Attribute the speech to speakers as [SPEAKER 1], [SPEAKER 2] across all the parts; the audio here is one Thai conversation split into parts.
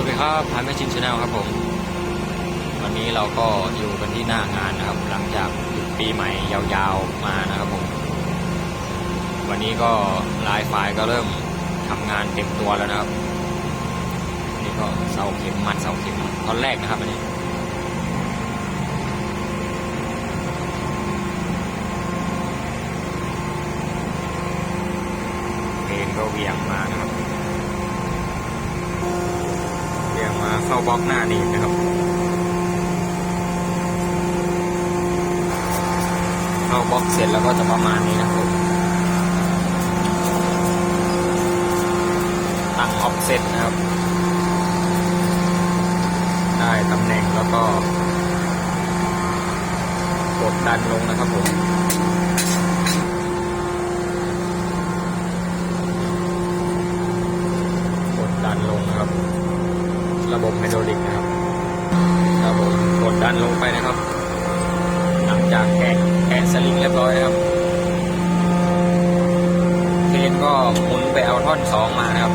[SPEAKER 1] วัสดีครับพายแมชชินชาแนลครับผม วันนี้เราก็อยู่กันที่หน้างานนะครับ หลังจากหยุดปีใหม่ยาวๆมานะครับผม วันนี้ก็ลายไฟล์ก็เริ่มทำงานเต็มตัวแล้วนะครับ นี่ก็เสาเข็มมัดเสาเข็มตอนแรกนะครับอันนี้ เพลงก็เหวียงมานะครับเหวียงมาเข้า บล็อกหน้านี่นะครับเข้าบล็อกเสร็จแล้วก็จะประมาณนี้นะครับตั้งออฟเซตนะครับ ได้ตำแหน่งแล้วก็ กดดันลงนะครับผม กดดันลงนะครับ ระบบไฮดรอลิกนะครับครับผมกดดันลงไปนะครับ หลังจากแกะแกะสลิงเรียบร้ อยครับเคนก็หมุนไปเอาท่อนสองมาครับ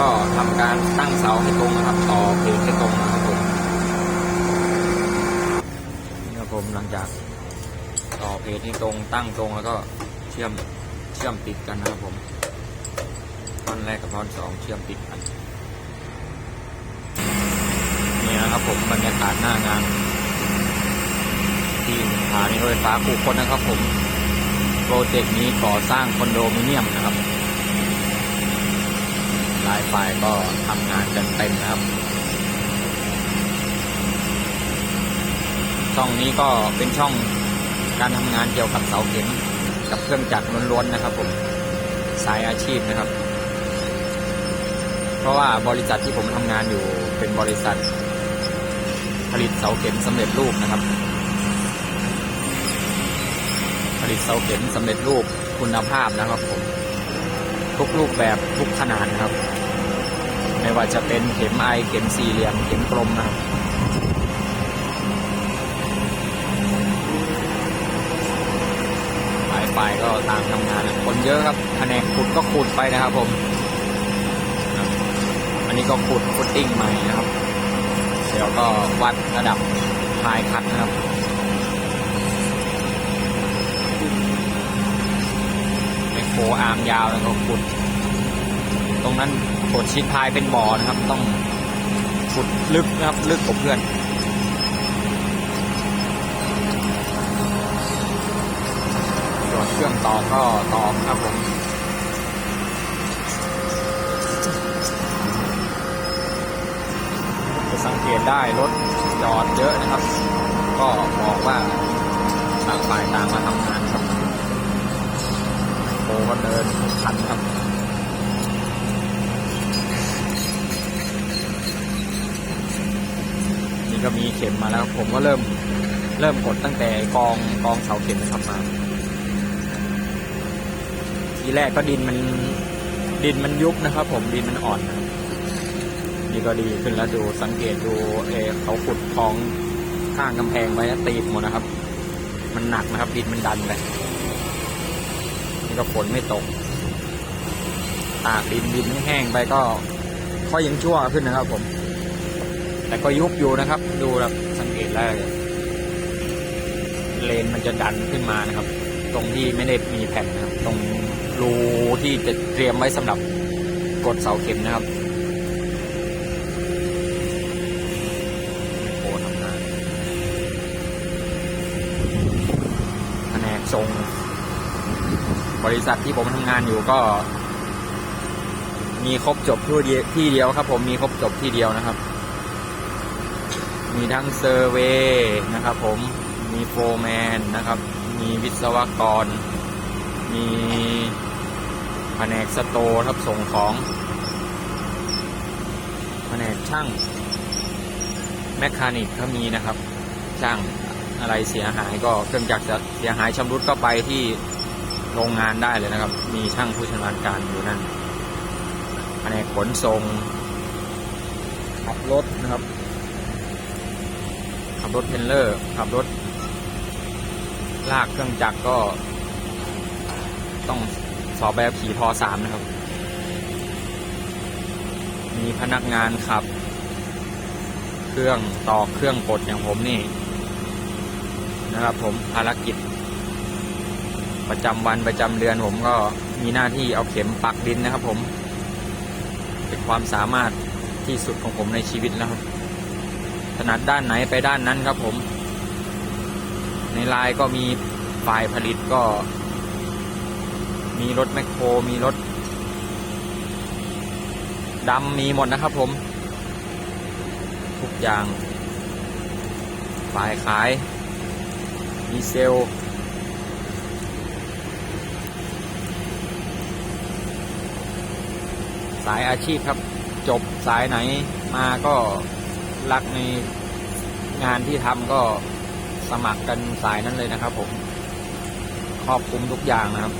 [SPEAKER 1] ก็ทำการตั้งเสาให้ตรงนะครับ ต่อเพลให้ตรงนะครับผมนี่ครับผมหลังจากต่อเพลให้ตรงตั้งตรงแล้วก็เชื่อมเชื่อมติดกันนะครับผมท่อนแรกกับท่อนสองเชื่อมติดกันนี่นะครับผมบรรยากาศหน้างาน ที่สถานีรถไฟฟ้าคูคตนะครับผมโปรเจกต์นี้ก่อสร้างคอนโดมิเนียมนะครับ ลายฝ่ายก็ทำงานกันเต็มนะครับช่องนี้ก็เป็นช่องการทำงานเกี่ยวกับเสาเข็มกับเครื่องจักรล้วนๆนะครับผมสายอาชีพนะครับ เพราะว่าบริษัทที่ผมทำงานอยู่เป็นบริษัท ผลิตเสาเข็มสำเร็จรูปนะครับ ผลิตเสาเข็มสำเร็จรูปคุณภาพนะครับผมทุกรูปแบบทุกขนาดนะครับ ไม่ว่าจะเป็นเข็มไอเข็มสี่เหลี่ยมเข็มกลมนะครับหลายฝ่ายก็ต่างทำงานนะคนเยอะครับแผนกขุดก็ขุดไปนะครับผม อันนี้ก็ขุดฟุตติ้งใหม่นะครับ เดี๋ยวก็วัดระดับพายคัดนะครับไมโครอาร์มยาวแล้วก็ขุด ตรงนั้นกดชิดพายเป็นบ่อนะครับ ต้องขุดลึกนะครับ ลึกกว่าเพื่อนส่วนเครื่องต่อก็ต่อครับผมจะสังเกตได้รถจอดเยอะนะครับ ก็บอกว่าต่างฝ่ายต่างมาทำงานครับโตก็เดินคันครับ ก็มีเข็มมาแล้ว ผมก็เริ่มเริ่มกดตั้งแต่กองกองเสาเข็มนะครับมา ทีแรกก็ดินมันดินมันยุบนะครับ ผมดินมันอ่อนนะนี่ก็ดีขึ้นแล้วดูสังเกตดูเอเขาขุดคลองข้างกำแพงไว้แล้วตีบหมดนะครับ มันหนักนะครับ ดินมันดันไปนี่ก็ฝนไม่ตกตากดินดินไม่แห้งไปก็ค่อยยังชั่วขึ้นนะครับ ผม แต่ก็ยุบอยู่นะครับ ดูแบบสังเกตได้เลยเลนมันจะดันขึ้นมานะครับ ตรงที่ไม่ได้มีแผ่นนะครับ ตรงรูที่จะเตรียมไว้สำหรับกดเสาเข็มนะครับโอ้ทำงานแผนกส่งบริษัทที่ผมทำงานอยู่ก็ มีครบจบที่ยที่เดียวครับ ผมมีครบจบที่เดียวนะครับ มีทั้งเซอร์เวย์นะครับผมมีโฟร์แมนนะครับ มีวิศวกร มีแผนกสโตร์ครับส่งของแผนกช่างแมคคานิกก็มีนะครับช่างอะไรเสียหายก็เครื่องจักรจะเสียหายชำรุดก็ไปที่โรงงานได้เลยนะครับ มีช่างผู้ชำนาญการอยู่นั่นแผนกขนส่งขับรถนะครับ รถเทรลเลอร์ ขับรถ ลากเครื่องจักรก็ ต้องสอบแบบขี่พอสามนะครับ มีพนักงานขับ เครื่องต่อเครื่องกดอย่างผมนี่ นะครับผมภารกิจ ประจำวันประจำเดือนผมก็มีหน้าที่เอาเข็มปักดินนะครับผม เป็นความสามารถที่สุดของผมในชีวิตแล้วครับ ถนัดด้านไหนไปด้านนั้นครับผม ในไลน์ก็มีฝ่ายผลิตก็ มีรถแมคโครมีรถดำมีหมดนะครับผม ทุกอย่าง ฝ่ายขายมีเซล สายอาชีพครับ จบสายไหนมาก็ รักในงานที่ทำก็สมัครกันสายนั้นเลยนะครับ ผมครอบคลุมทุกอย่างนะครับ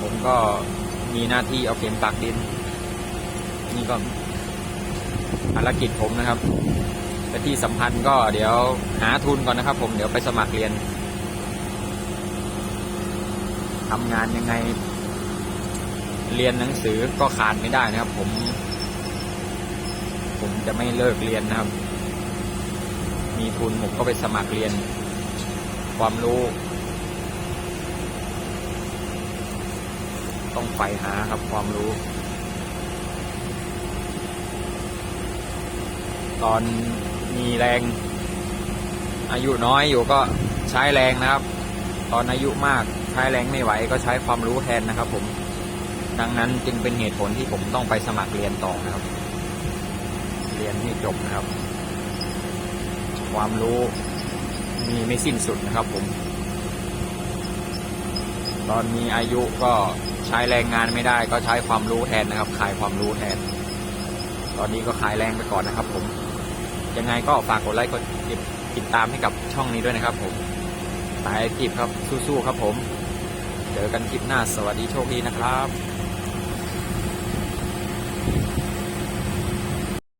[SPEAKER 1] ผมก็มีหน้าที่เอาเข็มปักดิน นี่ก็ภารกิจผมนะครับและที่สำคัญก็เดี๋ยวหาทุนก่อนนะครับ ผมเดี๋ยวไปสมัครเรียนทำงานยังไง เรียนหนังสือก็ขาดไม่ได้นะครับ ผม ผมจะไม่เลิกเรียนนะครับ มีทุนผมก็ไปสมัครเรียน ความรู้ ต้องใฝ่หาครับความรู้ ตอนมีแรง อายุน้อยอยู่ก็ใช้แรงนะครับ ตอนอายุมากใช้แรงไม่ไหวก็ใช้ความรู้แทนนะครับผมดังนั้นจึงเป็นเหตุผลที่ผมต้องไปสมัครเรียนต่อนะครับ เรียนให้จบนะครับ ความรู้มีไม่สิ้นสุดนะครับผม ตอนมีอายุก็ใช้แรงงานไม่ได้ ก็ใช้ความรู้แทนนะครับ ขายความรู้แทน ตอนนี้ก็ขายแรงไปก่อนนะครับ ผม ยังไงก็ฝากกดไลค์กดติดตามให้กับช่องนี้ด้วยนะครับ ผมสายอาชีพครับสู้ๆครับผม เจอกันคลิปหน้าสวัสดีโชคดีนะครับ